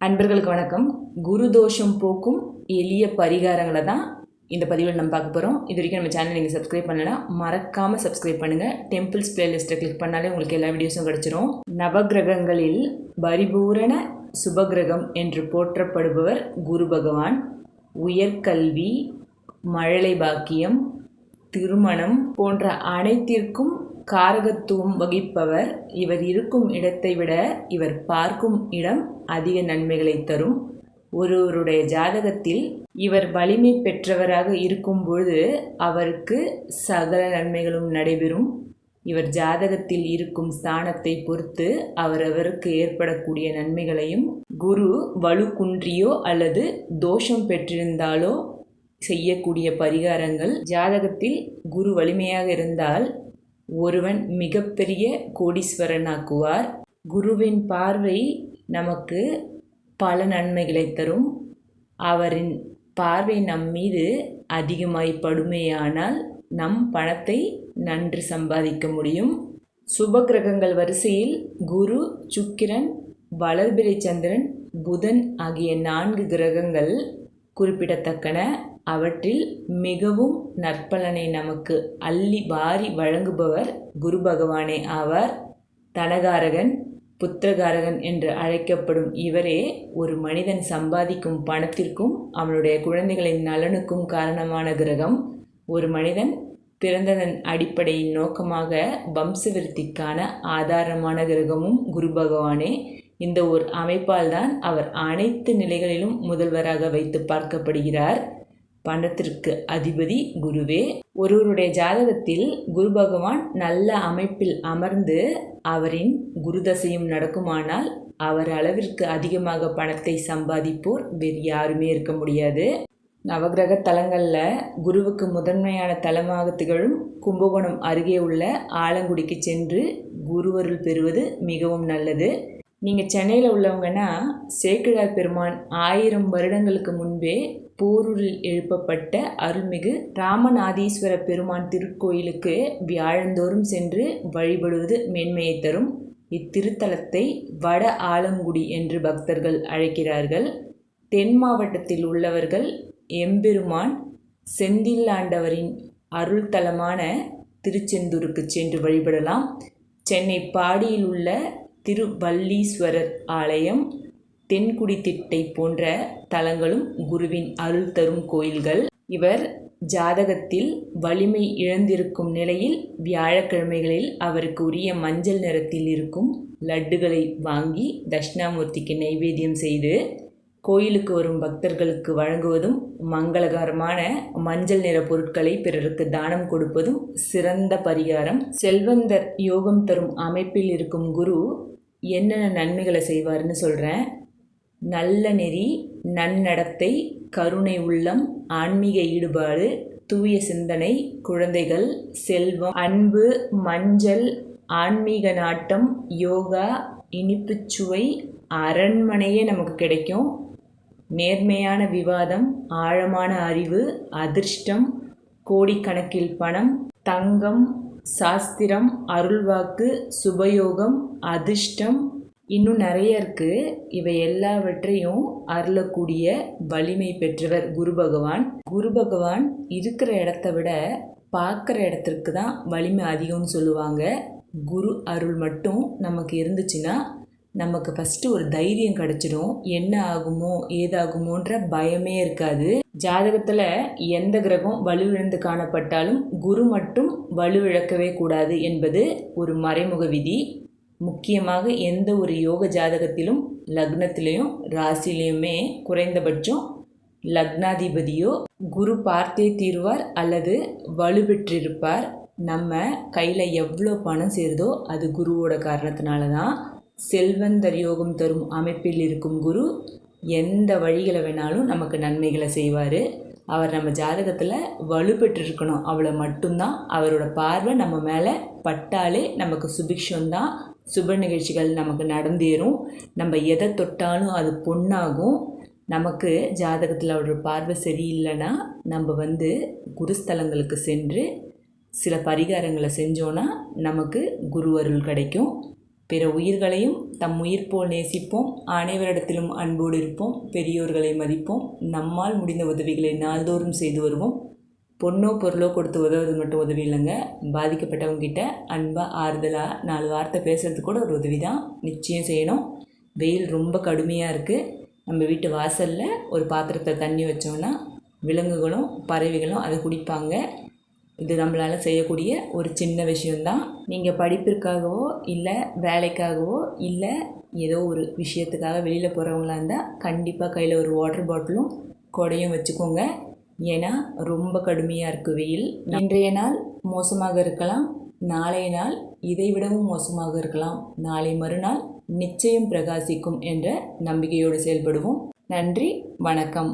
அன்பர்களுக்கு வணக்கம். குரு தோஷம் போக்கும் எளிய பரிகாரங்களை தான் இந்த பதிவில் நம்ம பார்க்க போகிறோம் இது வரைக்கும் நம்ம சேனல் நீங்கள் சப்ஸ்கிரைப் பண்ணலைன்னா மறக்காமல் சப்ஸ்கிரைப் பண்ணுங்கள் டெம்பிள்ஸ் பிளேலிஸ்ட்டை கிளிக் பண்ணாலே உங்களுக்கு எல்லா வீடியோஸும் கிடச்சிரும். நவகிரகங்களில் பரிபூரண சுபகிரகம் என்று போற்றப்படுபவர் குரு பகவான். உயர்கல்வி மழலை பாக்கியம் திருமணம் போன்ற அனைத்திற்கும் காரகத்துவம் வகிப்பவர். இவர் இருக்கும் இடத்தை விட இவர் பார்க்கும் இடம் அதிக நன்மைகளை தரும். ஒருவருடைய ஜாதகத்தில் இவர் வலிமை பெற்றவராக இருக்கும் பொழுது அவருக்கு சகல நன்மைகளும் நடைபெறும். இவர் ஜாதகத்தில் இருக்கும் ஸ்தானத்தை பொறுத்து அவரவருக்கு ஏற்படக்கூடிய நன்மைகளையும் குரு வலு குன்றியோ அல்லது தோஷம் பெற்றிருந்தாலோ செய்யக்கூடிய பரிகாரங்கள். ஜாதகத்தில் குரு வலிமையாக இருந்தால் ஒருவன் மிகப்பெரிய கோடீஸ்வரனாக்குவார். குருவின் பார்வை நமக்கு பல நன்மைகளை தரும். அவரின் பார்வை நம் மீது அதிகமாய் படுமையானால் நம் பணத்தை நன்று சம்பாதிக்க முடியும். சுப கிரகங்கள் வரிசையில் குரு சுக்கிரன் வளர்பிறை சந்திரன் புதன் ஆகிய நான்கு கிரகங்கள் குறிப்பிடத்தக்கன. அவற்றில் மிகவும் நற்பலனை நமக்கு அள்ளி வாரி வழங்குபவர் குரு பகவானே ஆவார். தனகாரகன் புத்திரகாரகன் என்று அழைக்கப்படும் இவரே ஒரு மனிதன் சம்பாதிக்கும் பணத்திற்கும் அவனுடைய குழந்தைகளின் நலனுக்கும் காரணமான கிரகம். ஒரு மனிதன் பிறந்ததன் அடிப்படையின் நோக்கமாக வம்சவிருத்திக்கான ஆதாரமான கிரகமும் குரு பகவானே. இந்த ஒரு அமைப்பால் தான் அவர் அனைத்து நிலைகளிலும் முதல்வராக வைத்து பார்க்கப்படுகிறார். பணத்திற்கு அதிபதி குருவே. ஒருவருடைய ஜாதகத்தில் குரு பகவான் நல்ல அமைப்பில் அமர்ந்து அவரின் குருதசையும் நடக்குமானால் அவர் அளவிற்கு அதிகமாக பணத்தை சம்பாதிப்போர் வேறு யாருமே இருக்க முடியாது. நவகிரக தலங்களில் குருவுக்கு முதன்மையான தலமாக திகழும் கும்பகோணம் அருகே உள்ள ஆலங்குடிக்கு சென்று குருவருள் பெறுவது மிகவும் நல்லது. நீங்கள் சென்னையில் உள்ளவங்கன்னா சேக்கிழார் பெருமான் ஆயிரம் வருடங்களுக்கு முன்பே போரூரில் எழுப்பப்பட்ட அருள்மிகு ராமநாதீஸ்வர பெருமான் திருக்கோயிலுக்கு வியாழந்தோறும் சென்று வழிபடுவது மேன்மையை தரும். இத்திருத்தலத்தை வட ஆலங்குடி என்று பக்தர்கள் அழைக்கிறார்கள். தென் மாவட்டத்தில் உள்ளவர்கள் எம்பெருமான் செந்தில்லாண்டவரின் அருள் தலமான திருச்செந்தூருக்கு சென்று வழிபடலாம். சென்னை பாடியில் உள்ள திருவல்லீஸ்வரர் ஆலயம் தென்குடி திட்டை போன்ற தலங்களும் குருவின் அருள் தரும் கோயில்கள். இவர் ஜாதகத்தில் வலிமை இழந்திருக்கும் நிலையில் வியாழக்கிழமைகளில் அவருக்கு உரிய மஞ்சள் நிறத்தில் இருக்கும் லட்டுகளை வாங்கி தட்சிணாமூர்த்திக்கு நைவேத்தியம் செய்து கோயிலுக்கு வரும் பக்தர்களுக்கு வழங்குவதும் மங்களகரமான மஞ்சள் நிற பொருட்களை பிறருக்கு தானம் கொடுப்பதும் சிறந்த பரிகாரம். செல்வந்தர் யோகம் தரும் அமைப்பில் இருக்கும் குரு என்னென்ன நன்மைகளை செய்வார்னு சொல்கிறேன் நல்ல நெறி நன்னடத்தை கருணை உள்ளம் ஆன்மீக ஈடுபாடு தூய சிந்தனை குழந்தைகள் செல்வம் அன்பு மஞ்சள் ஆன்மீக நாட்டம் யோகா இனிப்புச்சுவை அரண்மனையே நமக்கு கிடைக்கும். நேர்மையான விவாதம் ஆழமான அறிவு அதிர்ஷ்டம் கோடிக்கணக்கில் பணம் தங்கம் சாஸ்திரம் அருள்வாக்கு சுபயோகம் அதிர்ஷ்டம் இன்னும் நிறைய இருக்குது இவை எல்லாவற்றையும் அருளக்கூடிய வலிமை பெற்றவர் குரு பகவான். குரு பகவான் இருக்கிற இடத்த விட பார்க்குற இடத்திற்கு தான் வலிமை அதிகம்னு சொல்லுவாங்க. குரு அருள் மட்டும் நமக்கு இருந்துச்சுன்னா நமக்கு ஃபஸ்ட்டு ஒரு தைரியம் கிடச்சிடும். என்ன ஆகுமோ ஏதாகுமோன்ற பயமே இருக்காது. ஜாதகத்தில் எந்த கிரகம் வலுவிழந்து காணப்பட்டாலும் குரு மட்டும் வலுவிழக்கவே கூடாது என்பது ஒரு மறைமுக விதி. முக்கியமாக எந்த ஒரு யோக ஜாதகத்திலும் லக்னத்திலையும் ராசிலையுமே குறைந்தபட்சம் லக்னாதிபதியோ குரு பார்த்தே தீர்வார் அல்லது வலுப்பெற்றிருப்பார் நம்ம கையில் எவ்வளோ பணம் சேருதோ அது குருவோட காரணத்தினால தான் செல்வந்தர் யோகம் தரும் அமைப்பில் இருக்கும் குரு எந்த வழிகளை வேணாலும் நமக்கு நன்மைகளை செய்வார். அவர் நம்ம ஜாதகத்தில் வலுப்பெற்றிருக்கணும் அவ்வளோ மட்டும்தான் அவரோட பார்வை நம்ம மேலே பட்டாலே நமக்கு சுபிக்ஷம் தான் சுப நிகழ்ச்சிகள் நமக்கு நடந்தேறும். நம்ம எதை தொட்டாலும் அது பொண்ணாகும் நமக்கு ஜாதகத்தில் அவரோட பார்வை சரியில்லைன்னா நம்ம வந்து குருஸ்தலங்களுக்கு சென்று சில பரிகாரங்களை செஞ்சோன்னா நமக்கு குரு அருள் கிடைக்கும். பிற உயிர்களையும் தம் உயிர் போல் நேசிப்போம். அனைவரிடத்திலும் அன்போடு இருப்போம். பெரியோர்களை மதிப்போம். நம்மால் முடிந்த உதவிகளை நாள்தோறும் செய்து வருவோம். பொண்ணோ பொருளோ கொடுத்து உதவுறது மட்டும் உதவி இல்லைங்க. பாதிக்கப்பட்டவங்ககிட்ட அன்பாக ஆறுதலாக நாலு வார்த்தை பேசுகிறது கூட ஒரு உதவி தான் நிச்சயம் செய்யணும். வெயில் ரொம்ப கடுமையாக இருக்குது நம்ம வீட்டு வாசலில் ஒரு பாத்திரத்தை தண்ணி வச்சோம்னா விலங்குகளும் பறவைகளும் அதை குடிப்பாங்க. இது நம்மளால் செய்யக்கூடிய ஒரு சின்ன விஷயந்தான் நீங்கள் படிப்பிற்காகவோ இல்லை வேலைக்காகவோ இல்லை ஏதோ ஒரு விஷயத்துக்காக வெளியில் போகிறவங்களா இருந்தால் கண்டிப்பாக கையில் ஒரு வாட்டர் பாட்டிலும் கொடையும் வச்சுக்கோங்க. ஏன்னா ரொம்ப கடுமையாக இருக்குது வெயில். இன்றைய நாள் மோசமாக இருக்கலாம் நாளைய நாள் இதைவிடவும் மோசமாக இருக்கலாம். நாளை மறுநாள் நிச்சயம் பிரகாசிக்கும் என்ற நம்பிக்கையோடு செயல்படுவோம். நன்றி வணக்கம்.